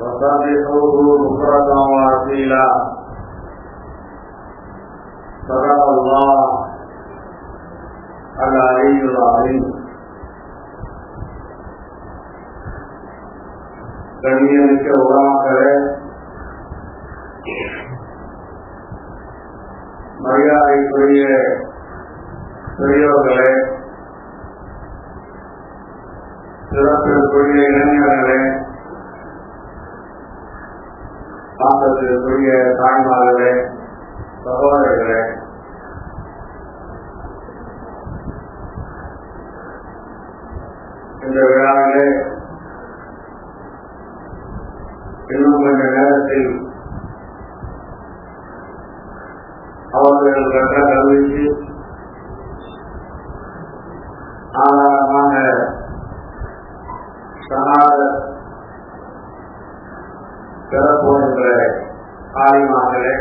وسبحوه بكرة وأصيلا صدق الله العلي العظيم கண்ணியமிக்க உறவாக்களே மரியாதைக்குரிய பெரியோர்களே சிறப்பிற்குரிய இளைஞர்களே பாசத்திற்குரிய தாய்மார்களே சகோதரர்களே இந்த விழாவிலே இன்னும் கொஞ்ச நேரத்தில் அவர்கள் கற்ற கல்விக்கு ஆனால் சனாத பெறப்போகின்ற ஆலிமாக்களே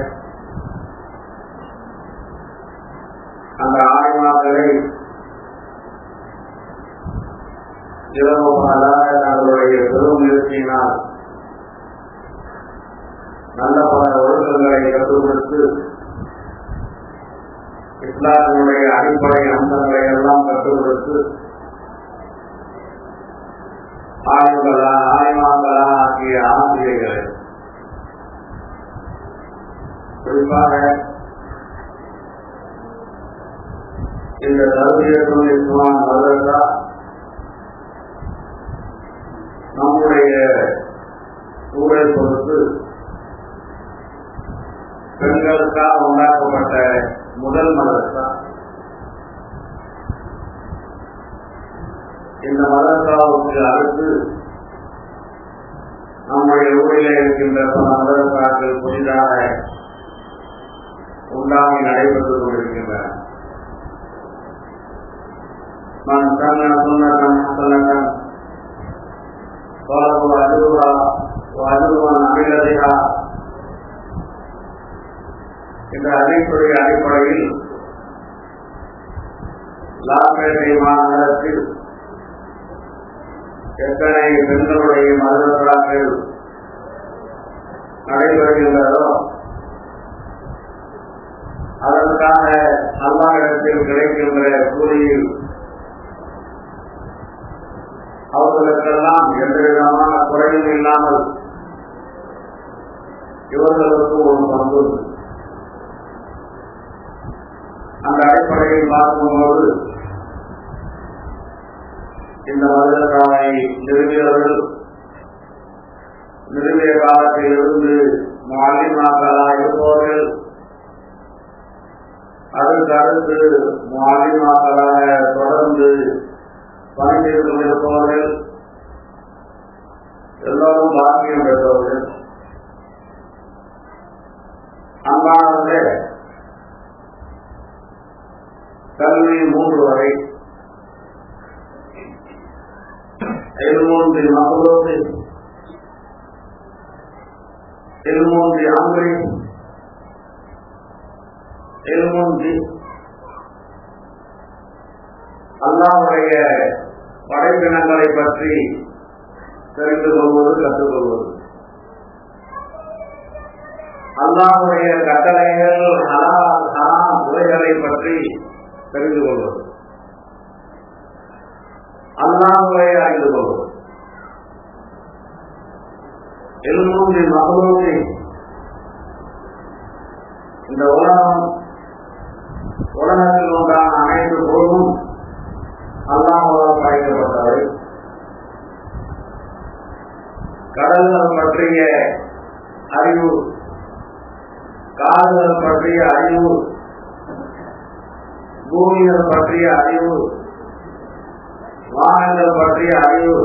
அந்த ஆலிமாக்களை இரவு பகலாக தங்களுடைய பெரும் முயற்சியினால் நல்ல பல ஒழுக்கங்களை கற்றுக் கொடுத்து இஸ்லாத்தினுடைய அடிப்படை அம்சங்களை எல்லாம் கற்றுக் கொடுத்து ஆய்வுகளா ஆய்வாங்களா ஆகிய ஆசிரியர்களை. குறிப்பாக இந்த தருவியத்தும் இஸ்லாம் மதரசா நம்முடைய ஊரை பொறுத்து பெண்களுக்காக உண்டாக்கப்பட்ட முதல் மதரசா இந்த மதரசாவுக்கு அடுத்து நம்முடைய ஊரில் இருக்கின்ற பல மதரசாக்கள் புதிதாக உண்டாகி நடைபெற்றுக் கொண்டிருக்கின்றன من سن سنة حسنة فله أجرها وأجر من عمل بها இந்த அறிவுடைய அடிப்படையில் லாபேட்டை மாநகரத்தில் எத்தனை பெண்களுடைய மதுரங்கள் நடைபெறுகின்றதோ அதற்காக அல்லாவிடத்தில் கிடைக்கின்ற கூலியில் அவர்களுக்கெல்லாம் எந்த விதமான குறையும் இல்லாமல் இவர்களுக்கு ஒரு பங்கு அந்த அடிப்படையில் பார்க்கும்போது இந்த மதுரக்காவை நிறுவியவர்கள் நிறுவிய காலத்தில் இருந்து மாலிமாக்களா இருப்பவர்கள் அதற்கடுத்து மாலிமாக்களாக தொடர்ந்து பணிந்து கொண்டிருப்பவர்கள் எல்லோரும் பாக்கியம் பெற்றவர்கள். அன்பானவர்களே கல்வி மூன்று வரை எழுமூன்று மகளோடு எழுமூன்று அம்பரி எழுமூன்று அல்லாவுடைய படைப்பினங்களை பற்றி தெரிந்து கொள்வது கற்றுக்கொள்வது அல்லாவுடைய கட்டளைகள் ஹலால் ஹராம் முறைகளை பற்றி தெரிந்து கொள்வது. அல்லாஹுவை அறிந்து கொள்வது எல்லோருடைய மகளோடு இந்த உலகம் உலகத்தில் உண்டான அனைத்து பொருளும் அல்லாஹால் படைக்கப்பட்டவை. கடல்கள் பற்றிய அறிவு காடுகள் பற்றிய அறிவு பூமிகள் பற்றிய அறிவு வானங்கள் பற்றிய அறிவு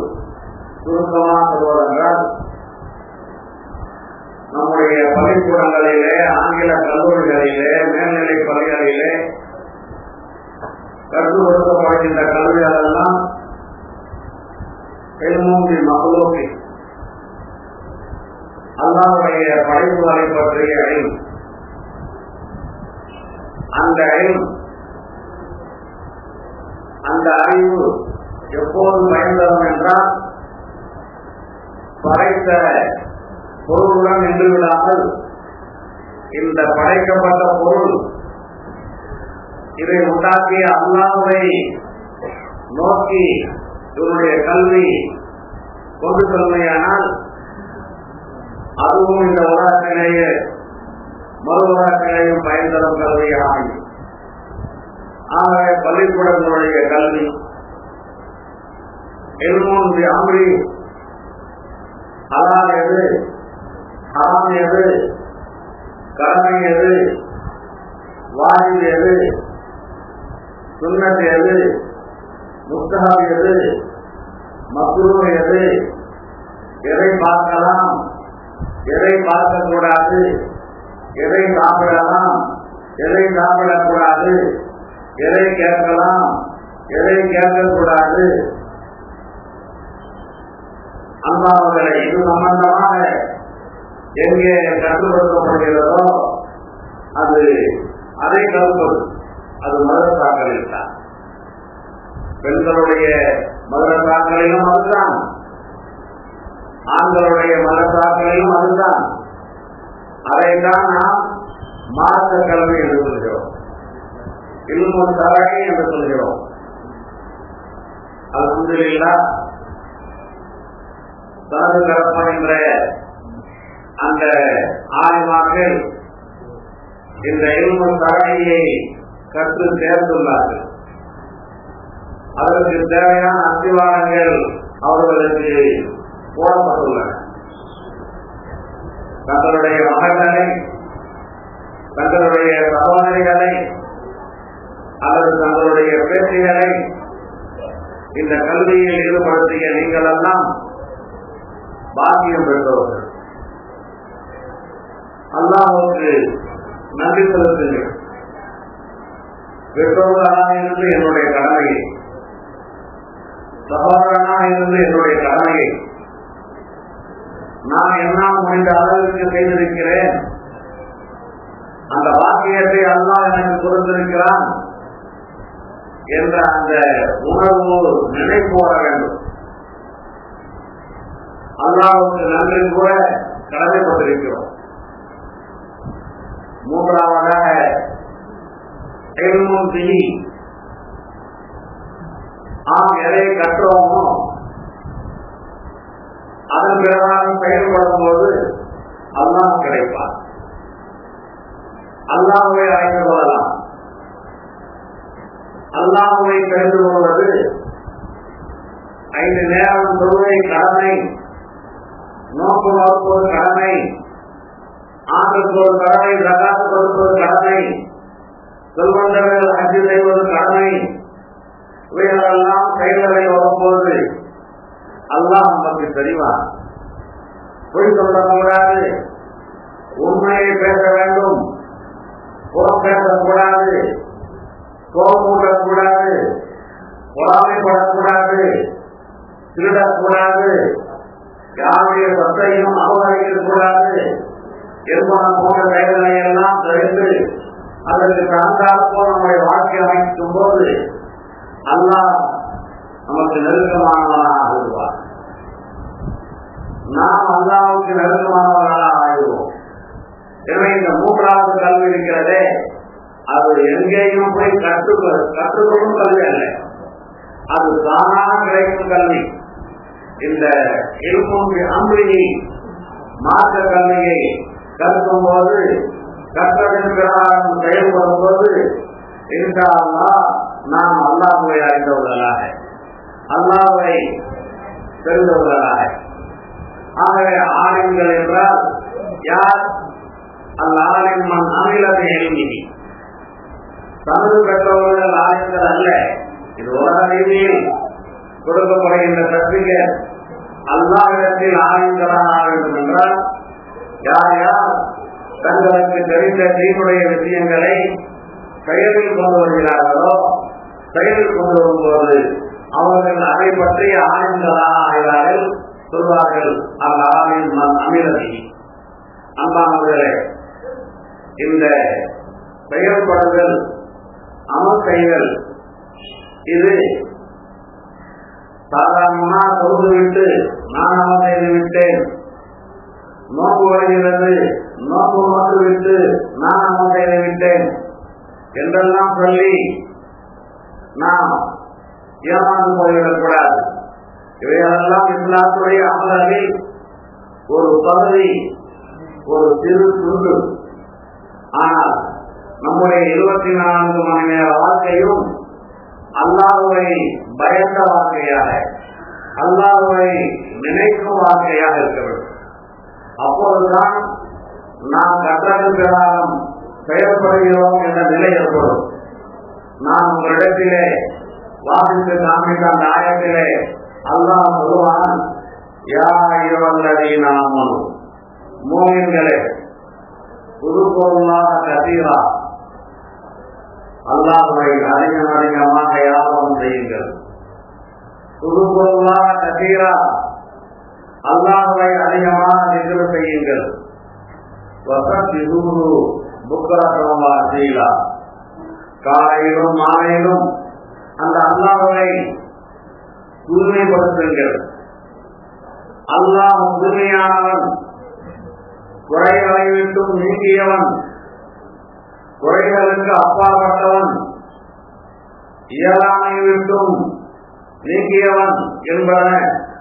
சுருக்கமாக சொல்வதென்றால் நம்முடைய பள்ளிக்கூடங்களிலே ஆங்கில கல்லூரிகளிலே மேல்நிலை பள்ளிகளிலே கற்றுக் கொடுக்கப்படுகின்ற கல்வியாளெல்லாம் பெருமூங்கி மக்களோக்கி அல்லாவுடைய படைப்புகளை பற்றிய அறிவு. அந்த அறிவு அந்த அறிவு எப்போது பயன்தரும் என்றால் படைத்த பொருளுடன் நின்று விடாமல் இந்த படைக்கப்பட்ட பொருள் இதை உண்டாக்கிய அல்லாவை நோக்கி இவருடைய கல்வி கொண்டு செல்மையானால் அதுவும் இந்த உலகத்திலேயே மறு உலகத்திலேயும் பயன் தரும் கல்வியாக ஆகவே பள்ளிக்கூடங்களுடைய கல்வி எல்மோன் அம்ரி அலால் எது? ஹராம் எது? கடமை எது? வாயு எது? சுண்ணத் எது? முஸ்தகம் எது? மக்ரூ எது? எதை பார்க்கலாம்? எதை பார்க்கக்கூடாது? எதை சாப்பிடலாம்? எதை சாப்பிடக்கூடாது? எதை கேட்கலாம்? எதை கேட்கக்கூடாது? அல்லாவர்களை இது சம்பந்தமாக எங்கே கற்றுக் அது அதை கருப்பது. அது மதரசாக்களில் தான் பெண்களுடைய மதரசாக்களிலும் அதுதான். ஆண்களுடைய மதரசாக்களிலும் அதுதான். அதைத்தான் நாம் மார்க்க கல்வி என்று சொல்கிறோம். இன்னும் தரகை என்று சொல்கிறோம். அது அல்ஹம்துலில்லா தனது கரப்பம் என்ற அந்த ஆய்வாக்கள் இந்த இல்மு தரகையை கற்று சேர்ந்துள்ளார்கள் அதற்கு தேவையான அத்திவாரங்கள் அவர்களுக்கு போடப்பட்டுள்ளன. தங்களுடைய மகன்களை தங்களுடைய சகோதரிகளை அல்லது தங்களுடைய பேச்சுகளை இந்த கல்வியில் ஈடுபடுத்திய நீங்கள் எல்லாம் பாக்கியம் பெற்றவர்கள். அல்லாஹுக்கு நன்றி செலுத்துங்கள். பெற்றோர்களாக இருந்து என்னுடைய கடமையை சகோதரனாக இருந்து என்னுடைய கடமையை நான் என்ன முடிந்த அளவிற்கு செய்திருக்கிறேன். அந்த வாக்கியத்தை அல்லாஹ் எனக்கு கொடுத்திருக்கிறான் என்ற அந்த உணர்வு நினைப்பு வர வேண்டும். அல்லாவுக்கு நன்றி கூட கடமைப்பட்டிருக்கிறோம். மூன்றாவதாக எல்மும் திணி நாம் எதை கற்றோமோ அதன் பிறகு செயல்படும் போது அல்லாஹ் கிடைப்பார் அல்லாஹுவை அழைத்து கொள்ளலாம். அல்லாஹுவை தெரிந்து கொள்வது ஐந்து நேரம் தொழுவை கடமை. நோக்கு நோக்குவது கடமை ஆண்டுக்கு ஒரு கடமை தகாத்து கொடுப்பது கடமை செல்வந்தர்கள் அஞ்சு செய்வது கடமை இவைகளெல்லாம் செயல்களில் வரும்போது அல்லாஹ் நமக்கு தெரிவார் பொய் சொல்லக்கூடாது. உண்மையை பேச வேண்டும். புறம் பேசக்கூடாது கோபமூட்டக்கூடாது பொறாமைப்படக்கூடாது. திருடக்கூடாது. யாருடைய சத்தையும் அபகரிக்க கூடாது. என்பன போன்ற செயல்களை எல்லாம் தவிர்த்து அதற்கு தகுந்தாற்போல் நம்முடைய வாழ்க்கை அமைக்கும் போது அல்லாஹ் நமக்கு நெருக்கமானவனாக ஆகிடுவார் நாம் அல்லாவுக்கு நெருக்கமானவர்களாக ஆகிடுவோம். எனவே இந்த மூன்றாவது கல்வி இருக்கிறதே அது எங்கேயும் போய் கற்று கற்றுக்கொள்ளும் கல்வி அல்ல. அது தானாக கிடைக்கும் கல்வி. இந்த இருக்கும் அம்பியை மாற்ற கல்வியை கற்கும் போது கற்றதன் பிரகாரம் செயல்படும் போது இருந்தாலா நாம் அல்லாஹுவை அறிந்தவர்களாக அல்லாவை தெரிந்தவர்களாக ஆகவே ஆலிம்கள் என்றால் யார்? அந்த ஆலிம் மன் அமிலத்தை எழுதி தமிழ் பெற்றவர்கள் ஆலிம்கள் அல்ல. இது உலக ரீதியில் கொடுக்கப்படுகின்ற சர்டிபிகேட் அல்லாவிடத்தில் ஆலிம்களாக வேண்டும் என்றால் யார் யார்? தங்களுக்கு தெரிந்த தீனுடைய விஷயங்களை செயலில் கொண்டு வருகிறார்களோ செயலில் கொண்டு வரும்போது அவர்கள் அதை பற்றி ஆலிம்களாக ஆகிறார்கள் சொல்வார்கள். அந்த ஆவின் அமிரதி அன்பானவர்களே இந்த செயல்படுதல் அமல் செய்தல் இது சாதாரணமா தொழுது விட்டு நான் அமல் செய்து விட்டேன் நோக்கு வருகிறது. நோக்கு நோக்கு விட்டு நான் அமல் செய்து விட்டேன் என்றெல்லாம் சொல்லி நாம் ஏமாந்து போய்விடக்கூடாது. இவைகளெல்லாம் இஸ்லாத்துடைய அமலில் ஒரு பகுதி ஒரு சிறு துண்டு. ஆனால் நம்முடைய இருபத்தி நான்கு மணி நேர வாழ்க்கையும் அல்லாஹுவை பயந்த வாழ்க்கையாக அல்லாஹுவை நினைக்கும் வாழ்க்கையாக இருக்க வேண்டும். அப்போதுதான் நாம் கட்டளை பிரகாரம் செயல்படுகிறோம் என்ற நிலை ஏற்படும். நான் உங்களிடத்திலே வாசித்து காமித்த அந்த ஆயத்திலே அல்லாஹ் சொல்லுவான் யா இரவல்லதி நாமன் மூமின்களே புதுப்பொருளாக கதீரா அல்லாஹுவை அதிகம் அதிகமாக யாபம் செய்யுங்கள். புதுப்பொருளாக கசீரா அல்லாஹுவை அதிகமாக நிகழ்வு செய்யுங்கள். வசதி குரு செய்யலா காலையிலும் மாலையிலும் அந்த அல்லாஹுவை தூய்மைப்படுத்துங்கள். அல்லாஹ் தூய்மையானவன் குறைகளை விட்டும் நீங்கியவன் குறைகளுக்கு அப்பாற்பட்டவன். இயலாமை விட்டும் நீங்கியவன் என்பன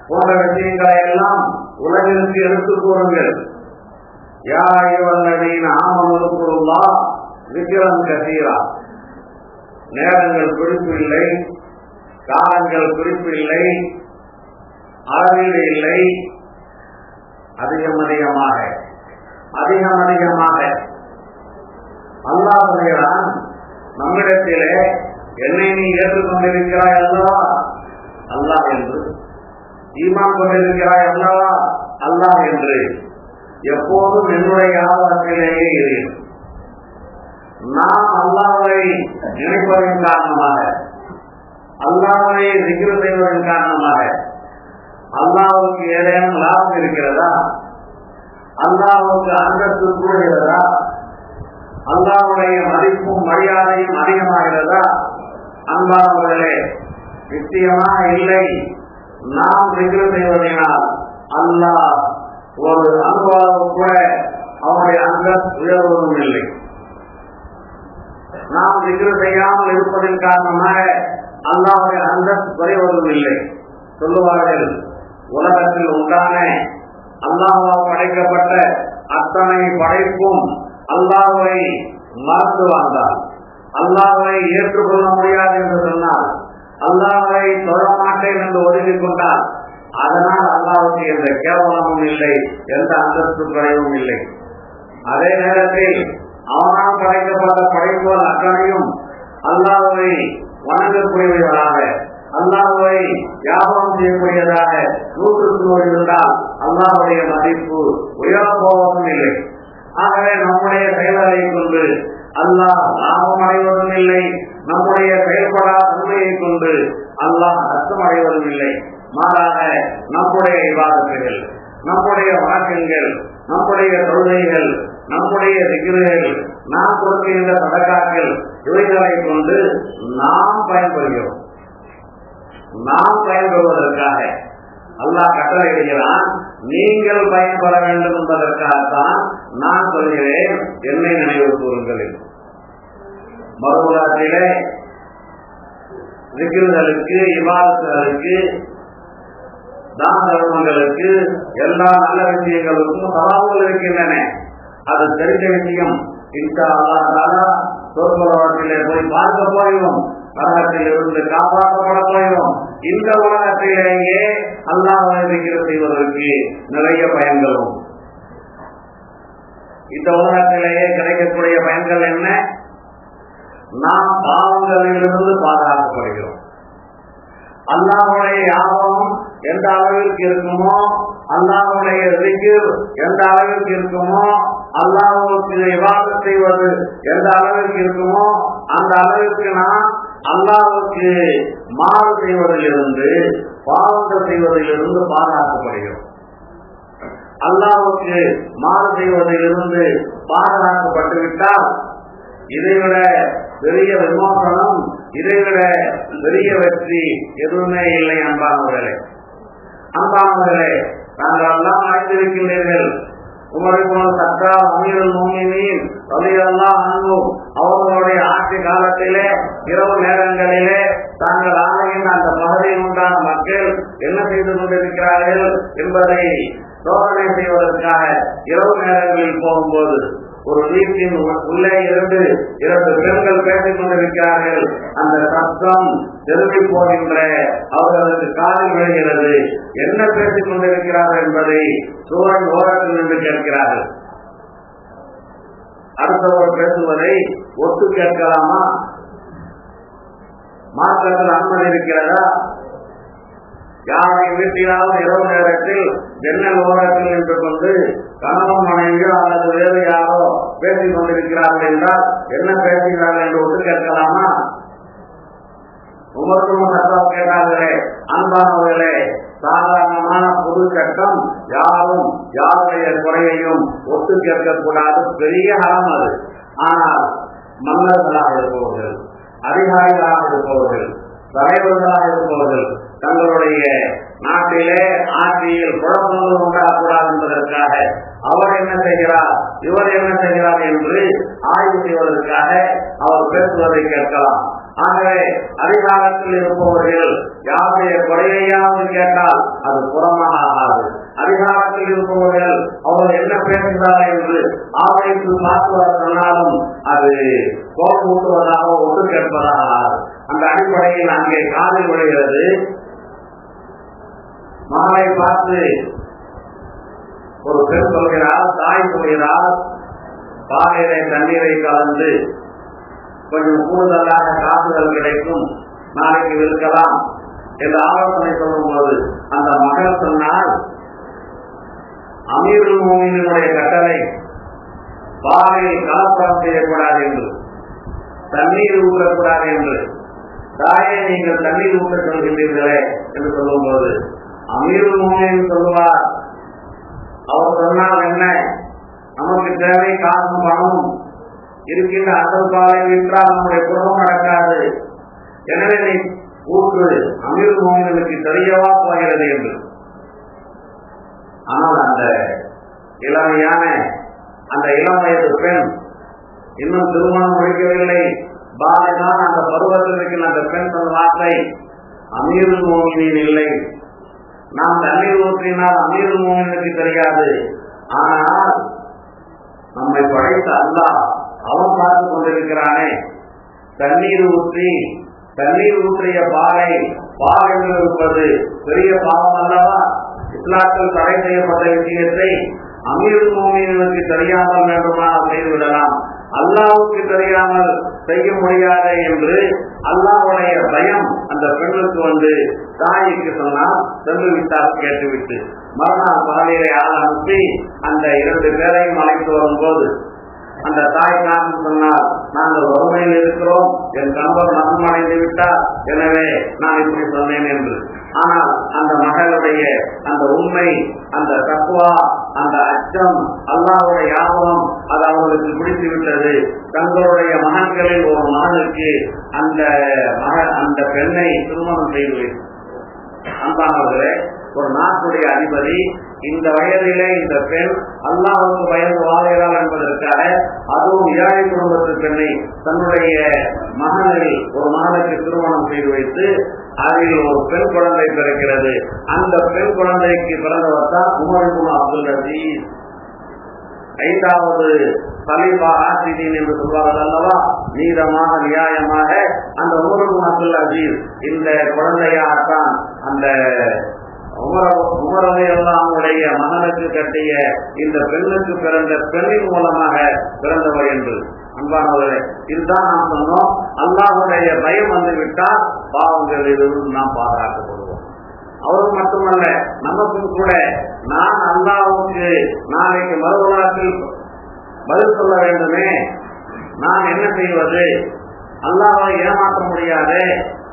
போன்ற விஷயங்களை எல்லாம் உலகிற்கு எடுத்துக் கூறுங்கள். யாவல்லதீன் ஆமனுக்குள்ளா விக்கிரம் கசீரா. நேரங்கள் குறிப்பில்லை காலங்கள் குறிப்பில்லை அளவீடு இல்லை. அதிகம் அதிகமாக அதிகம் அதிகமாக அல்லா சொல்கிறான் நம்மிடத்திலே என்னை நீ ஏற்றுக்கொண்டிருக்கிறாய் அல்லவா? அல்லாஹ் என்று. ஈமான் கொண்டிருக்கிறாய் அல்லவா? அல்லாஹ் என்று. எப்போதும் என்னுடைய ஆதாரத்திலேயே இரு நாம் அல்லாவை நினைப்பதன் காரணமாக அல்லாவை சிக்கிர செய்வதன் காரணமாக அல்லாவுக்கு ஏதேனும் லாபம் இருக்கிறதா? அல்லாவுக்கு அந்தஸ்து கூறுகிறதா அல்லாவுடைய மதிப்பும் மரியாதையும் அதிகமாகிறதா? அன்பானவர்களே நிச்சயமாக இல்லை. நாம் சிக்கிர செய்வதனால் அல்லாஹ் ஒரு அனுபவம் கூட அவனுடைய அங்க உயர்வதும் இல்லை. நாம் சிக்கிர செய்யாமல் இருப்பதன் காரணமாக அல்லாவுடைய அந்த குறைவதும் இல்லை. சொல்லுவார்கள் உலகத்தில் உண்டான அல்லாஹால் படைக்கப்பட்ட அத்தனை படைப்பும் அல்லாவை மறந்து வாழ்ந்தார் அல்லாவை ஏற்றுக்கொள்ள முடியாது என்று சொன்னார் அல்லாவை தொழ மாட்டேன் என்று ஒதுக்கிக் கொண்டார் அதனால் அல்லாவுக்கு எந்த கேவலமும் இல்லை எந்த அந்தஸ்து குறைவும் இல்லை. அதே நேரத்தில் அவனால் படைக்கப்பட்ட படைப்புகள் அத்தனையும் அல்லாவை வணங்கக்கூடியவர்களாக அல்லாவை வியாபாரம் செய்யக்கூடியதாக நூற்றுக்கு நூறு இருந்தால் அல்லாவுடைய மதிப்பு உயரப் போவதும் இல்லை. ஆகவே நம்முடைய செயல்களை கொண்டு அல்லாஹ் லாபம் அடைவதும் இல்லை நம்முடைய செயல்படா தன்மையை கொண்டு அல்லாஹ் அர்த்தம் அடைவதும் இல்லை மாறாக நம்முடைய விவாதத்துகள் நம்முடைய வணக்கங்கள் நம்முடைய தொழுகைகள் நம்முடைய திகிர்கள் நாம் கொடுக்கின்ற சதக்காக்கள் இவைகளை கொண்டு நாம் பயன்படுகிறோம். நாம் பயன்படுவதற்காக அல்லாஹ் கட்டளையிடுகிறான் நீங்கள் பயன்பட வேண்டும் என்பதற்காகத்தான் நான் சொல்கிறேன் என்னை நினைவு கூறுங்கள் மறுபுறத்திலே விக்கிரங்களுக்கு இவாதத்துகளுக்கு தான தர்மங்களுக்கு எல்லா நல்ல விஷயங்களுக்கும் சவால்கள் இருக்கின்றன. அது தெரிந்த விஷயம். இன்ஷா போய் பார்க்க போயிடும் நரகத்தில் இருந்து காப்பாற்றப்பட போயிடும் இந்த உலகத்திலேயே அல்லாஹ் இருக்கிற செய்வதற்கு நிறைய பயன்களும் இந்த உலகத்திலேயே கிடைக்கக்கூடிய பயன்கள் என்ன? நாம் பாவங்களிலிருந்து பாதுகாக்கப்படுகிறோம். அல்லாஹுடைய யாபம் எந்த அளவிற்கு இருக்குமோ அல்லாஹுடைய ரிகிர் எந்த அளவிற்கு இருக்குமோ அல்லாஹுக்கு விவாதம் செய்வது எந்த அளவிற்கு இருக்குமோ அந்த அளவிற்கு நாம் அல்லாவுக்கு மாறு செய்வதிலிருந்து பாவங்கள் செய்வதிலிருந்து பாதுகாக்கப்படுகிறோம். அல்லாவுக்கு மாறு செய்வதிலிருந்து பாதுகாக்கப்பட்டு விட்டால் இதைவிட பெரிய விமோசனம் இதைவிட பெரிய வெற்றி எதுவுமே இல்லை அன்பானவர்களே. அன்பானவர்களே நாங்கள் எல்லாம் அறிந்திருக்கின்றீர்கள். அவர்களுடைய ஆட்சி காலத்திலே இரவு நேரங்களிலே தாங்கள் ஆணையின் அந்த பகுதியில் உண்டான மக்கள் என்ன செய்து கொண்டிருக்கிறார்கள் என்பதை சோதனை செய்வதற்காக இரவு நேரங்களில் போகும்போது ஒரு வீட்டின் உள்ளே இருந்து இரண்டு பெண்கள் பேசிக் கொண்டிருக்கிறார்கள். அந்த சத்தம் திரும்பி போகின்ற அவர்களுக்கு காலில் விழுகிறது. என்ன பேசிக் கொண்டிருக்கிறார்கள் என்பதை சூரன் ஓரத்தில் நின்று கேட்கிறார்கள். அடுத்தவர் பேசுவதை ஒத்து கேட்கலாமா? மாற்றத்தில் அனுமதி இருக்கிறதா? யாரை வீட்டிலாவது இரவு நேரத்தில் ஜன்னல் ஓரத்தில் நின்று கொண்டு கணவன் மனைவியோ அல்லது வேறு யாரோ பேசிக் கொண்டிருக்கிறார்கள் என்றால் என்ன பேசுகிறார்கள் என்று ஒன்று கேட்கலாமா? உமர்க்கும் சட்டம் கேட்டார்களே அன்பானவர்களே சாதாரணமான பொது சட்டம் யாரும் யாருடைய குறையையும் ஒத்து கேட்கக்கூடாது. பெரிய அறம் அது. ஆனால் மன்னர்களாக இருப்பவர்கள் அதிகாரிகளாக இருப்பவர்கள் தலைவர்களாக இருப்பவர்கள் தங்களுடைய நாட்டிலே ஆட்சியில் குழப்பங்கள் உண்டாகக்கூடாது என்பதற்காக அவர் என்ன செய்கிறார்? இவர் என்ன செய்கிறார் என்று ஆய்வு செய்வதற்காக அவர் பேசுவதை கேட்கலாம். ஆகவே அதிகாரத்தில் இருப்பவர்கள் யாருடைய குறையையாவது கேட்டால் அது புறமாக ஆகாது. அதிகாரத்தில் இருப்பவர்கள் அவர் என்ன பேசுகிறார் என்று ஆவணத்தில் பார்த்துவார் சொன்னாலும் அது கோபம் ஊட்டுவதாக ஒன்று கேட்பதாக அந்த அடிப்படையில் அங்கே காதில் விடுகிறது மகளை பார்த்து ஒரு பெண் சொல்கிறார் தாய் சொல்கிறார் பாலையிலே தண்ணீரை கலந்து கொஞ்சம் கூடுதலாக காசுகள் கிடைக்கும் நாளைக்கு விற்கலாம் என்று ஆலோசனை சொல்லும் போது அந்த மகள் சொன்னால் அமீருல் மோமினுடைய கட்டளை பாலையில் கலப்படம் செய்யக்கூடாது என்று தண்ணீர் ஊற்றக்கூடாது என்று தாயை நீங்கள் தண்ணீர் ஊற்ற சொல்கின்றீர்களே என்று சொல்லும் போது அமீருல் மோமின் சொல்லுவார் அவர் சொன்னால் என்ன? நமக்கு தேவை காசும் பணம் இருக்கின்ற அசல் பாலை விற்றால் நம்முடைய குடும்பம் நடக்காது. எனவே நீ ஊற்று அமீர் மோகனுக்கு தெரியவா போகிறது என்று. ஆனால் அந்த இளமையான அந்த இளம் வயது பெண் இன்னும் திருமணம் முடிக்கவில்லை. பாலைதான் அந்த பருவத்தில் இருக்கின்ற அந்த பெண் சொன்ன வார்த்தை அமீர் மோமினின் இல்லை. நாம் தண்ணீர் ஊற்றினால் அமீர் மோகனுக்கு தெரியாது. ஆனால் நம்மை படைத்த அல்லாஹ் அவன் பார்த்து கொண்டிருக்கிறானே. தண்ணீர் ஊற்றி தண்ணீர் ஊற்றிய பாலை பால் என்று இருப்பது பெரிய பாவம் அல்லவா? இஸ்லாத்தில் தடை செய்யப்பட்ட விஷயத்தை அமீர் மோமினுக்கு தெரியாமல் வேண்டுமானால் செய்துவிடலாம். அல்லாவுக்கு தெரியாமல் செய்ய முடியாது என்று அல்லாவுடைய பயம் அந்த பெண்ணுக்கு வந்து தாய்க்கு சொன்னால் சென்று விட்டார் கேட்டுவிட்டு. மறுநாள் பகலிலே ஆள் அனுப்பி அந்த இரண்டு பேரையும் அழைத்து வரும்போது அந்த தாய் காரணம் சொன்னால் நாங்கள் வறுமையில் இருக்கிறோம் என் கணவர் மரணமடைந்து விட்டார். எனவே நான் இப்படி சொன்னேன் என்று. ஆனால் அந்த மகளுடைய அந்த உண்மை அந்த தக்குவா அந்த அச்சம் அல்லாவுடைய யாபம் அது அவர்களுக்கு பிடித்து விட்டது தங்களுடைய மகன்களில் ஒரு மகனுக்கு அந்த மக அந்த பெண்ணை திருமணம் செய்து அன்பானவர்களே ஒரு நாட்டுடைய அதிபதி இந்த வயதிலே இந்த பெண் அல்லாவுக்கு பயந்து வாழ்கிறாள் என்பதற்காக அதுவும் ஏழை குடும்பத்து பெண்ணை தன்னுடைய மகனில் ஒரு மகனுக்கு திருமணம் செய்து வைத்து அதில் ஒரு பெண் குழந்தை பிறக்கிறது. அந்த பெண் குழந்தைக்கு பிறந்தவர் தான் உமர் அப்துல் அசீஸ். ஐந்தாவது சலீபா ஆசிரியன் என்று சொல்வார்கள் அல்லவா? நீதமாக நியாயமாக அந்த உமருக்கு அப்துல் அசீஸ் இந்த குழந்தையாகத்தான் அந்த உமரவையெல்லாமுடைய மகனுக்கு கட்டிய இந்த பெண்ணுக்கு பிறந்த பெண்ணின் மூலமாக பிறந்தவர் என்று. அன்பானவர்களே இதுதான் நாம் சொன்னோம். அல்லாஹுடைய பயம் வந்துவிட்டால் பாவங்களிலிருந்து நாம் பாதுகாக்கப்படுவோம். அவரும் மட்டுமல்ல நமக்கும் கூட நான் அல்லாவுக்கு நாளைக்கு மறுபுறத்தில் பதில் சொல்ல வேண்டுமே. நான் என்ன செய்வது? அல்லாவை ஏமாற்ற முடியாது?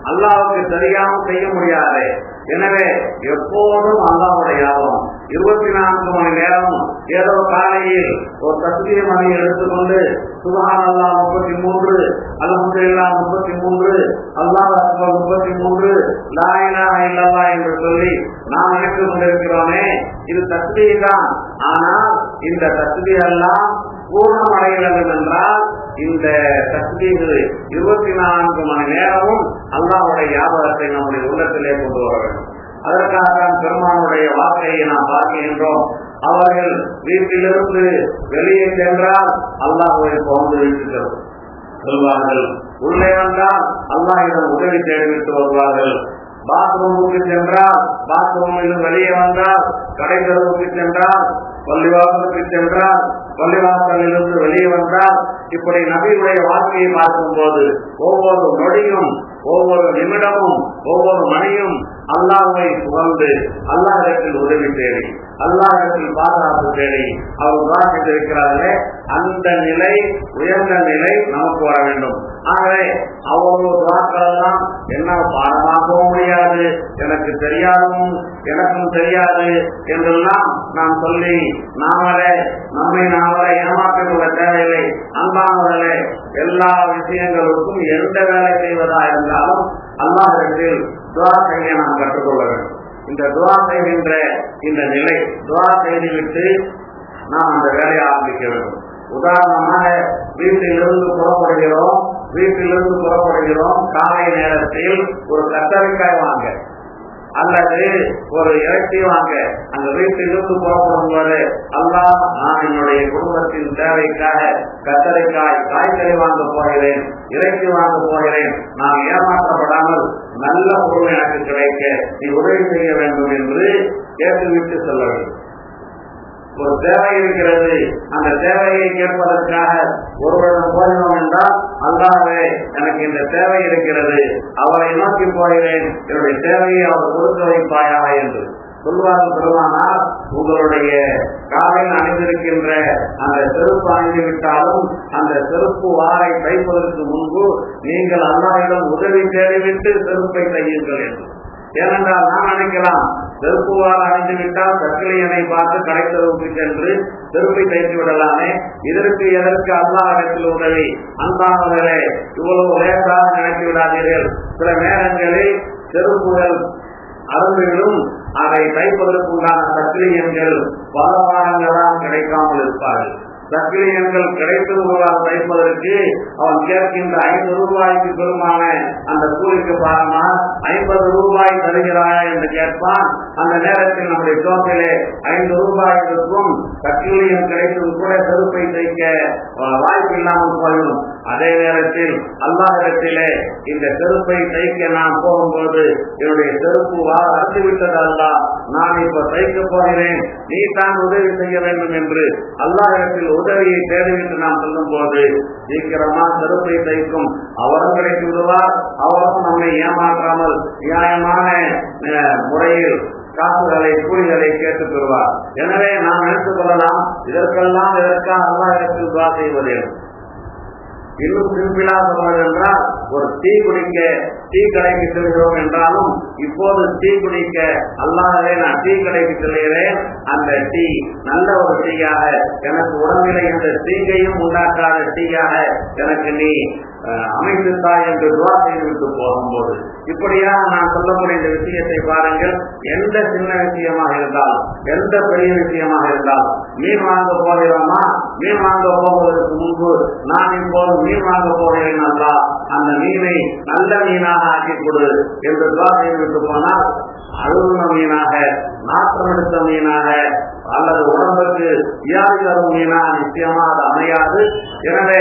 அல்லாவுக்கு தெரியாமல் செய்ய முடியாது? எனவே எப்போதும் அல்லாவுடைய ஞாபகம் இருபத்தி நான்கு மணி நேரம் ஏதோ காலையில் ஒரு தஸ்மிய மணி எடுத்துக்கொண்டு சுபஹான் அல்லா முப்பத்தி மூன்று அல்ஹம்துலில்லா முப்பத்தி மூன்று அல்லாஹ் அக்பர் முப்பத்தி மூன்று லாயினா இல்லல்லா என்று சொல்லி நாம் நினைத்துக் கொண்டிருக்கிறோமே இது தஸ்மீ தான். ஆனால் இந்த தஸ்மீ எல்லாம் பூர்ணம் அடைய என்றால் இந்த தஸ்மீது இருபத்தி நான்கு மணி நேரமும் அல்லாவுடைய ஞாபகத்தை நம்முடைய உள்ளத்திலே கொண்டு வர வேண்டும். அதற்காகத்தான் பெருமானுடைய வார்த்தையை நாம் பார்க்கின்றோம். அவர்கள் வீட்டிலிருந்து வெளியே சென்றால் அல்லாஹுவை புகழ்ந்து வைத்திருக்கிறது சொல்வார்கள் உள்ளே வந்தால் அல்லாஹிடம் உதவி தேடிவிட்டு வருவார்கள். பாத்ரூமுக்கு சென்றால் பாத்ரூமிலும் வெளியே வந்தால் கடை தெருவுக்கு சென்றால் பள்ளிவாசலுக்கு சென்றால் பள்ளிவாசலிலிருந்து வெளியே வந்தால் இப்படி நபியுடைய வாழ்க்கையை பார்க்கும் போது ஒவ்வொரு நொடியும் ஒவ்வொரு நிமிடமும் ஒவ்வொரு மணியும் அல்லாஹை புகழ்ந்து அல்லாஹிடத்தில் உதவி தேடி அல்லாஹிடத்தில் பாதுகாப்பு தேடி அவர் உதாரணத்தில் இருக்கிறார்களே அந்த நிலை உயர்ந்த நிலை நமக்கு வர வேண்டும். ஆகவே அவ்வளவு துவாக்கள் எல்லாம் என்ன பாடமாகவும் முடியாது எனக்கு தெரியாதும் எனக்கும் தெரியாது என்றெல்லாம் நாம் சொல்லி நாமளே நம்மை நாமளே ஏமாற்றிக் கொள்ள தேவையில்லை. அன்பானவர்களே எல்லா விஷயங்களுக்கும் எந்த வேலை செய்வதா இருந்தாலும் அல்லாஹிடத்தில் துவா செய்ய நாம் கற்றுக்கொள்ள வேண்டும். இந்த துவா செய்கின்ற இந்த நிலை துவா செய்துவிட்டு நாம் அந்த வேலையை ஆரம்பிக்க வேண்டும். உதாரணமாக வீட்டிலிருந்து புறப்படுகிறோம் வீட்டிலிருந்து புறப்படுகிறோம் காலை நேரத்தில் ஒரு கத்தரிக்காய் வாங்க. அல்லது ஒரு இறைச்சி வாங்க. அந்த வீட்டிலிருந்து புறப்படும் போது அல்லா நான் என்னுடைய குடும்பத்தின் தேவைக்காக கத்தரைக்காய் காய்கறி வாங்க போகிறேன் இறைச்சி வாங்க போகிறேன். நான் ஏமாற்றப்படாமல் நல்ல பொருள் எனக்கு கிடைக்க நீ உதவி செய்ய வேண்டும் என்று கேட்டுவிட்டு செல்ல வேண்டும். ஒரு தேவை இருக்கிறது. அந்த தேவையை கேட்பதற்காக ஒருவரிடம் போகிறோம் என்றால் அல்லாவே எனக்கு இந்த தேவை இருக்கிறது. அவரை நோக்கி போகிறேன். என்னுடைய தேவையை அவர் கொடுத்து வைப்பாயா? என்று சொல்வார்கள் பெருமானால் உங்களுடைய காலில் அணிந்திருக்கின்ற அந்த செருப்பு அணிந்துவிட்டாலும் அந்த செருப்பு வாரை தைப்பதற்கு முன்பு நீங்கள் அல்லாவிடம் உதவி தேடிவிட்டு செருப்பை தையுங்கள் என்று ஏனென்றால் நான் நினைக்கலாம் செருப்புவார் அணிந்து விட்டால் சர்க்கரையனை பார்த்து கடைத்தெருவுக்கு சென்று செருப்பை தைத்து விடலாமே. இதற்கு எதற்கு அல்லாஹிடத்தில் உதவி? அன்பானவர்களே இவ்வளவு லேசாக நினைத்து விடாதீர்கள். சில நேரங்களில் செருப்புகள் அருந்துகளும் அதை தைப்பதற்குண்டான சர்க்கரையன்கள் பல வாரங்களால் கிடைக்காமல் இருப்பார்கள். சக்கிலியன்கள் கிடைத்தது ஒருவரால் தைப்பதற்கு அவன் கேட்கின்ற ஐந்து ரூபாய்க்கு பெருமான அந்த கூலிக்கு பாரமா ஐம்பது ரூபாய் தருகிறாயா என்று கேட்பான். அந்த நேரத்தில் நம்முடைய தோப்பிலே ஐந்து ரூபாய் இருக்கும். சக்கிலியன் கிடைத்தது கூட செருப்பை தைக்க வாய்ப்பு இல்லாமல் போயிடும் அதே நேரத்தில் அல்லாஹிடத்திலே இந்த செருப்பை தைக்க நான் போகும்போது என்னுடைய செருப்பு வா அறுத்து விட்டது அல்ல நான் இப்ப தைக்க போகிறேன். நீ தான் உதவி செய்ய வேண்டும் என்று அல்லாஹிடத்தில் உதவியை என்று நாம் சொல்லும் போது சீக்கிரமா செருப்பை தைக்கும். அவரும் கிடைத்து விடுவார் அவரும் நம்மை ஏமாற்றாமல் நியாயமான முறையில் காசுகளை கூலிகளை கேட்டுக் கொள்வார் எனவே நாம் நினைத்துக் கொள்ளலாம். இதற்கெல்லாம் இதற்காக அல்லாஹிடத்தில் துவா செய்வது. இன்னும் சிம்பிளா சொல்வது என்றால் ஒரு டீ குடிக்க டீ கடைக்கு செல்கிறோம் என்றாலும் இப்போது டீ குடிக்க அல்லாதவே நான் டீ கடைக்கு செல்கிறேன் அந்த டீ நல்ல ஒரு டீயாக எனக்கு உடம்பில் எந்த தீங்கையும் உண்டாக்காத டீயாக எனக்கு நீ அமைத்துத்தாய் என்று துவா செய்துவிட்டு போகும்போது இப்படியாக நான் சொல்லக்கூடிய இந்த விஷயத்தை பாருங்கள். எந்த சின்ன விஷயமாக இருந்தாலும் எந்த பெரிய விஷயமாக இருந்தாலும் மீன் வாங்க போகிறோமா மீன் வாங்க போவதற்கு முன்பு நான் இப்போது மீன் வாங்க போகிறேன் அல்லா அந்த மீனை நல்ல மீனாக ஆக்கி கொடு என்று துவா செய்துவிட்டு போனால் அழுகுன மீனாக நாற்றம் எடுத்த மீனாக அல்லது உடம்புக்கு வியாதி தரும் மீனாக நிச்சயமாக அது அமையாது. எனவே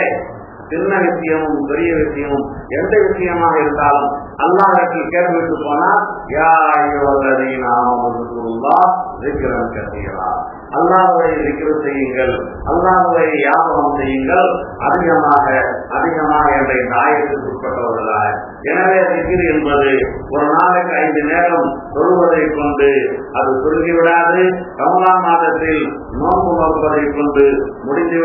சின்ன விஷயமும் பெரிய விஷயமும் எந்த விஷயமாக இருந்தாலும் அல்லாஹில் கேட்டுவிட்டு போனால் யா ஐயோல்லதை நாமம் இருக்கிறம் அல்லாஹுவை விக்கிரம் செய்யுங்கள் அல்லாஹுவை யாபகம் செய்யுங்கள் அதிகமாக அதிகமாக என்ற தாயத்துக்கு உட்பட்டவர்களாக. எனவே விக்கிர் என்பது ஒரு நாளைக்கு ஐந்து நேரம் தொழுவதை கொண்டு அது சுருங்கிவிடாது ரமலான் மாதத்தில் நோன்பு நோக்குவதை கொண்டு முடிந்து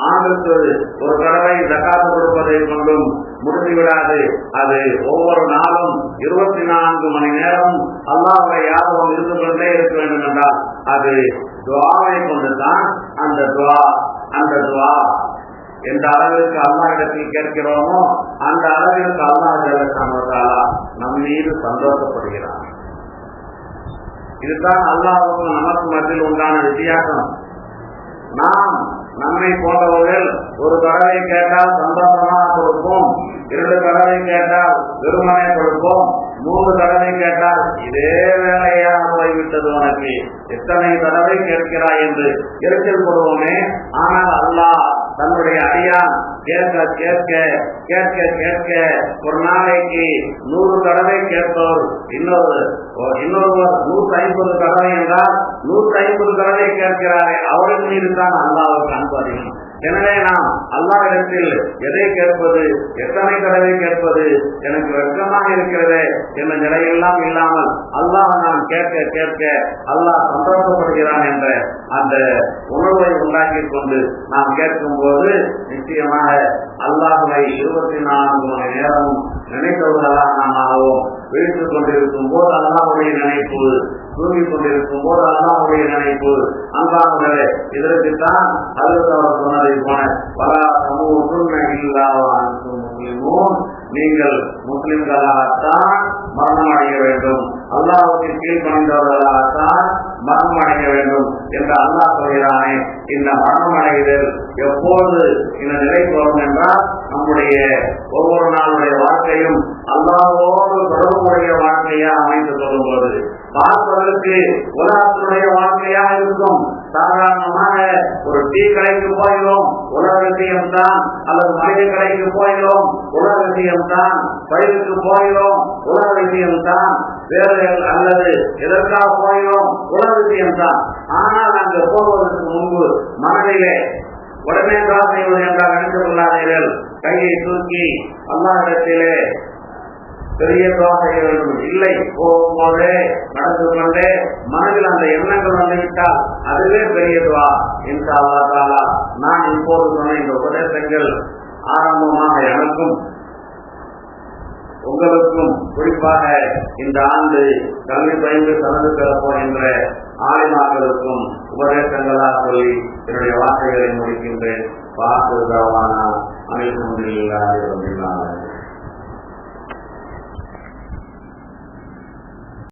விடாது ஒரு தடவை தக்காத்து கொடுப்பதை கொண்டும் முடிந்துவிடாது. அது ஒவ்வொரு நாளும் இருபத்தி நான்கு மணி நேரம் அல்லாவுடைய யாதவம் இருந்து கொண்டே இருக்க வேண்டும் என்றால் அது துவாவை கொண்டுதான் அந்த துவா அந்த துவா. எந்த அளவிற்கு அல்லாஹிடத்தில் கேட்கிறோமோ அந்த அளவிற்கு அல்லா ஜலசானதாலா நம் மீது சந்தோஷப்படுகிறார் இதுதான் அல்லாவுக்கும் நமக்கு மத்தியில் உண்டான வித்தியாசம். நாம் நம்மை போன்றவர்கள் ஒரு தடவை கேட்டால் சந்தோஷமாக கொடுப்போம் இரண்டு தடவை கேட்டால் வெறுமனை கொடுப்போம் மூன்று தடவை கேட்டால் இதே வேலையாக போய்விட்டது உனக்கு. எத்தனை தடவை கேட்கிறாய் என்று எரிச்சல் போடுவோமே. ஆனால் அல்லாஹ் தன்னுடைய அடியான் கேட்க கேட்க கேட்க கேட்க ஒரு நாளைக்கு நூறு தடவை கேட்பவர் இன்னொரு. இன்னொருவர் நூற்றி ஐம்பது தடவை என்றால் நூற்றி ஐம்பது தடவை கேட்கிறாரே அவரின் மீது தான் அல்லாவுக்கு அன்பு அதிகம். எனவே நாம் அல்லாவிடத்தில் எதை கேட்பது எத்தனை தடவை கேட்பது எனக்கு வெக்கமாக இருக்கிறது என்ற நிலையெல்லாம் இல்லாமல் அல்லாஹ் நாம் கேட்க கேட்க அல்லாஹ் சந்தோஷப்படுகிறான் என்ற அந்த உணர்வை உண்டாக்கி கொண்டு நாம் கேட்கும் போது நிச்சயமாக அல்லாஹுவை இருபத்தி நான்கு மணி நேரம் நினைத்தவர்களாக நாம் ஆகவும் விழித்துக் கொண்டிருக்கும் போது அல்லாஹுடைய நினைப்பு தூங்கிக் கொண்டிருக்கும் போது அல்லாவுடைய நினைப்பு. அன்பானவர்களே இதற்குத்தான் அல்லது அவர் சொன்னதை போன பல சமூகம் முஸ்லிமும் நீங்கள் முஸ்லிம்களாகத்தான் மரணம் அடைய வேண்டும். அல்லாவுக்கு கீழ்பணிந்தவர்களாகத்தான் மரணம் அடைய வேண்டும் என்று அல்லாஹ் சொல்கிறானே. இந்த மரணம் அடைதல் எப்போது இந்த நிலைக்கு வரும் என்றால் நம்முடைய ஒவ்வொரு நாளுடைய வாழ்க்கையும் அல்லாவோடு தொடர்புடைய வாழ்க்கையா அமைத்து கொள்ளும் போது பார்ப்பதற்கு உலகத்தினுடைய வாழ்க்கையா இருக்கும். சாதாரணமாக ஒரு டீ கடைக்கு போகிறோம் உலக விஷயம் தான் அல்லது மளிகை கடைக்கு போகிறோம் உலக விஷயம் தான் பயிருக்கு போகிறோம் உலக விஷயம் தான் வேறு அல்லது எதற்காக போகிறோம் உலக விஷயம்தான் ஆனால் அங்கு போவதற்கு முன்பு மனதிலே உடனே தான் செய்வது என்றால் நினைத்துக் கொள்ளாதீர்கள். கையை தூக்கி அல்லாஹிடத்திலே பெரிய துவா செய்ய வேண்டும். இல்லை போகும்போதே நடந்து கொண்டே மனதில் அந்த எண்ணங்கள் வந்துவிட்டால் அதுவே பெரிய துவா. இன்ஷா அல்லா தாலா நான் இப்போது சொன்ன இந்த உபதேசங்கள் ஆரம்பமாக எனக்கும் உங்களுக்கும் குறிப்பாக இந்த ஆண்டு கல்வி பயின்று கலந்து பெறப் என்ற ஆலிமாக்களுக்கும் உபதேசங்களாக சொல்லி என்னுடைய வார்த்தைகளை முடிக்கின்றேன். பார்த்து அனைத்து